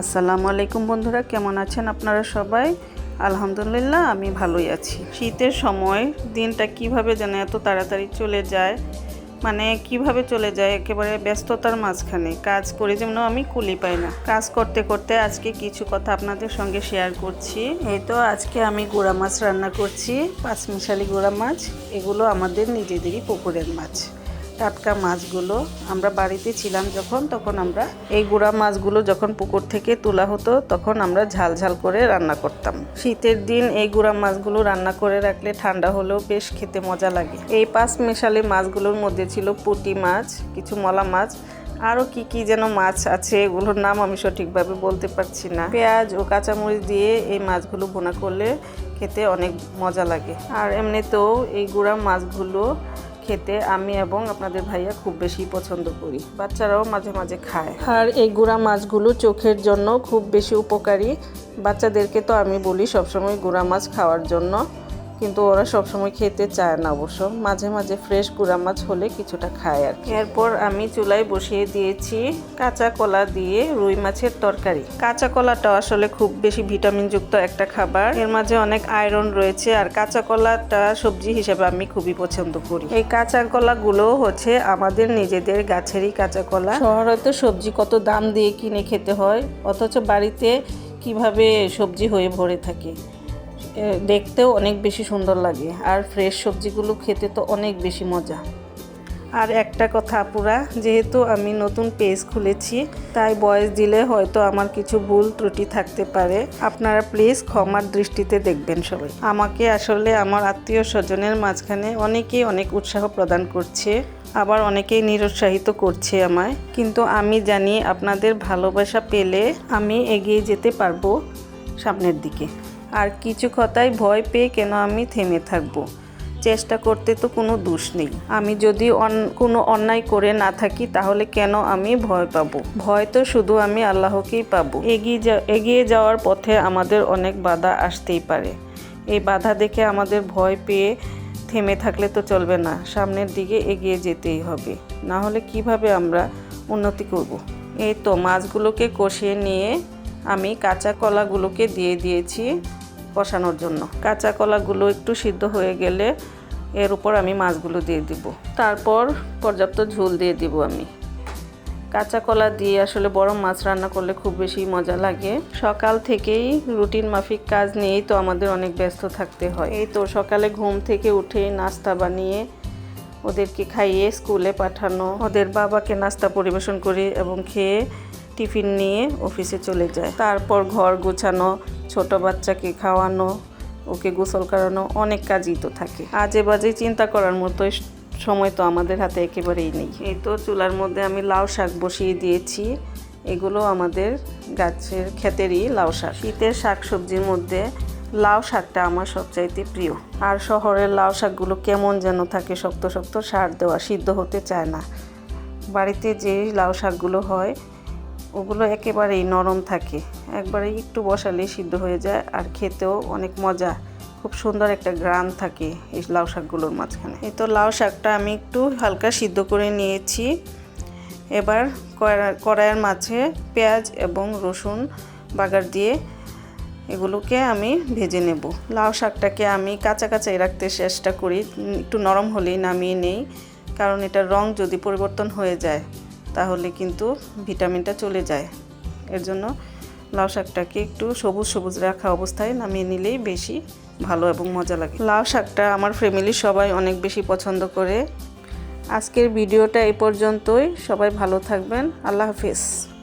আসসালামু আলাইকুম বন্ধুরা, কেমন আছেন আপনারা সবাই? আলহামদুলিল্লাহ, আমি ভালোই আছি। শীতের সময় দিনটা কীভাবে যেন এত তাড়াতাড়ি চলে যায় মানে কীভাবে চলে যায়, একেবারে ব্যস্ততার মাঝখানে কাজ করে যেমন আমি কুলি পাই না। কাজ করতে করতে আজকে কিছু কথা আপনাদের সঙ্গে শেয়ার করছি। এই তো আজকে আমি গোড়া মাছ রান্না করছি, পাঁচমিশালি গোড়া মাছ, এগুলো আমাদের নিজেদেরই পুকুরের মাছ। টাটকা মাছগুলো আমরা বাড়িতে ছিলাম যখন, তখন আমরা এই গুঁড়া মাছগুলো যখন পুকুর থেকে তোলা হতো, তখন আমরা ঝাল ঝাল করে রান্না করতাম। শীতের দিন এই গুঁড়া মাছগুলো রান্না করে রাখলে ঠান্ডা হলেও বেশ খেতে মজা লাগে। এই পাঁচ মেশালি মাছগুলোর মধ্যে ছিল পুঁটি মাছ, কিছু মলা মাছ, আরও কি কি যেন মাছ আছে, এগুলোর নাম আমি সঠিকভাবে বলতে পারছি না। পেঁয়াজ ও কাঁচামরিচ দিয়ে এই মাছগুলো বোনা করলে খেতে অনেক মজা লাগে। আর এমনিতেও এই গুঁড়া মাছগুলো খেতে আমি এবং আপনাদের ভাইয়া খুব বেশি পছন্দ করি। বাচ্চারাও মাঝে মাঝে খায়। আর এই গুঁড়া মাছগুলো চোখের জন্য খুব বেশি উপকারী। বাচ্চাদেরকে তো আমি বলি সবসময় গুঁড়া মাছ খাওয়ার জন্য। কিন্তু ওরা সবসময় খেতে চায় না অবশ্য। মাঝে মাঝে ফ্রেশ গুঁড়া মাছ হলে কিছুটা খায় আর এরপর আমি চুলায় বসিয়ে দিয়েছি কাঁচা কলা দিয়ে রুই মাছের তরকারি। কাঁচা কলাটা আসলে খুব বেশি ভিটামিনযুক্ত একটা খাবার। এর মাঝে অনেক আয়রন রয়েছে আর কাঁচা কলাটা সবজি হিসেবে আমি খুবই পছন্দ করি। এই কাঁচা কলাগুলো হচ্ছে আমাদের নিজেদের গাছেরই কাঁচা কলা। শহরে তো সবজি কত দাম দিয়ে কিনে খেতে হয়, অথচ বাড়িতে কীভাবে সবজি হয়ে ভরে থাকে? দেখতেও অনেক বেশি সুন্দর লাগে। আর ফ্রেশ সবজিগুলো খেতে তো অনেক বেশি মজা। আর একটা কথা আপুরা, যেহেতু আমি নতুন পেজ খুলেছি, তাই বয়স দিলে হয়তো আমার কিছু ভুল ত্রুটি থাকতে পারে। আপনারা প্লিজ ক্ষমার দৃষ্টিতে দেখবেন সবাই। আমাকে আসলে আমার আত্মীয় স্বজনের মাঝখানে অনেকেই অনেক উৎসাহ প্রদান করছে, আবার অনেকেই নিরুৎসাহিত করছে আমায়। কিন্তু আমি জানি আপনাদের ভালোবাসা পেলে আমি এগিয়ে যেতে পারব সামনের দিকে। আর কিছু কথায় ভয় পেয়ে কেন আমি থেমে থাকব? চেষ্টা করতে তো কোনো দোষ নেই। আমি যদি অন- কোনো অন্যায় করে না থাকি, তাহলে কেন আমি ভয় পাবো? ভয় তো শুধু আমি আল্লাহকেই পাবো। এগিয়ে যা, এগিয়ে যাওয়ার পথে আমাদের অনেক বাধা আসতেই পারে। এই বাধা দেখে আমাদের ভয় পেয়ে থেমে থাকলে তো চলবে না। সামনের দিকে এগিয়ে যেতেই হবে। না হলে কীভাবে আমরা উন্নতি করব। এই তো মাছগুলোকে কষিয়ে নিয়ে আমি কাঁচা কলাগুলোকে দিয়ে দিয়েছি। কষানোর জন্য। কাঁচা কলাগুলো একটু সিদ্ধ হয়ে গেলে এর উপর আমি মাছগুলো দিয়ে দিব। তারপর পর্যাপ্ত ঝোল দিয়ে দিব আমি। কাঁচা কলা দিয়ে আসলে বড় মাছ রান্না করলে খুব বেশি মজা লাগে। সকাল থেকেই রুটিন মাফিক কাজ নিয়েই তো আমাদের অনেক ব্যস্ত থাকতে হয়। এই তো সকালে ঘুম থেকে উঠে নাস্তা বানিয়ে ওদেরকে খাইয়ে স্কুলে পাঠানো, ওদের বাবাকে নাস্তা পরিবেশন করে এবং খেয়ে টিফিন নিয়ে অফিসে চলে যায়। তারপর ঘর গোছানো, ছোট বাচ্চাকে খাওয়ানো, ওকে গোসল করানো অনেক কাজই তো থাকে। আজে বাজে চিন্তা করার মতো সময় তো আমাদের হাতে একেবারেই নেই। এই তো চুলার মধ্যে আমি লাউ শাক বসিয়ে দিয়েছি। এগুলো আমাদের গাছের ক্ষেতেরই লাউ শাক। শীতের শাক সবজির মধ্যে লাউ শাকটা আমার সবচাইতে প্রিয়। আর শহরের লাউ শাকগুলো কেমন যেন থাকে, শক্ত শক্ত সার দেওয়া, সিদ্ধ হতে চায় না। বাড়িতে যে লাউ শাকগুলো হয় ওগুলো একেবারেই নরম থাকে। একবারে একটু বসালেই সিদ্ধ হয়ে যায় আর খেতেও অনেক মজা। খুব সুন্দর একটা গ্রান থাকে এই লাউ শাকগুলোর মাঝখানে। এই তো লাউ শাকটা আমি একটু হালকা সিদ্ধ করে নিয়েছি। এবার কড়া- কড়াইয়ের মাঝে পেঁয়াজ এবং রসুন বাগার দিয়ে এগুলোকে আমি ভেজে নেব। লাউ শাকটাকে আমি কাঁচা কাঁচাই রাখতে চেষ্টা করি। একটু নরম হলেই নামিয়ে নেই, কারণ এটার রং যদি পরিবর্তন হয়ে যায় তাহলে কিন্তু ভিটামিনটা চলে যায়। এর জন্য লাউ শাকটাকে একটু সবুজ সবুজ রাখা অবস্থায় নামিয়ে নিলেই বেশি ভালো এবং মজা লাগে। লাউ শাকটা আমার ফ্যামিলির সবাই অনেক বেশি পছন্দ করে। আজকের ভিডিওটা এই পর্যন্তই। সবাই ভালো থাকবেন। আল্লাহ হাফিজ।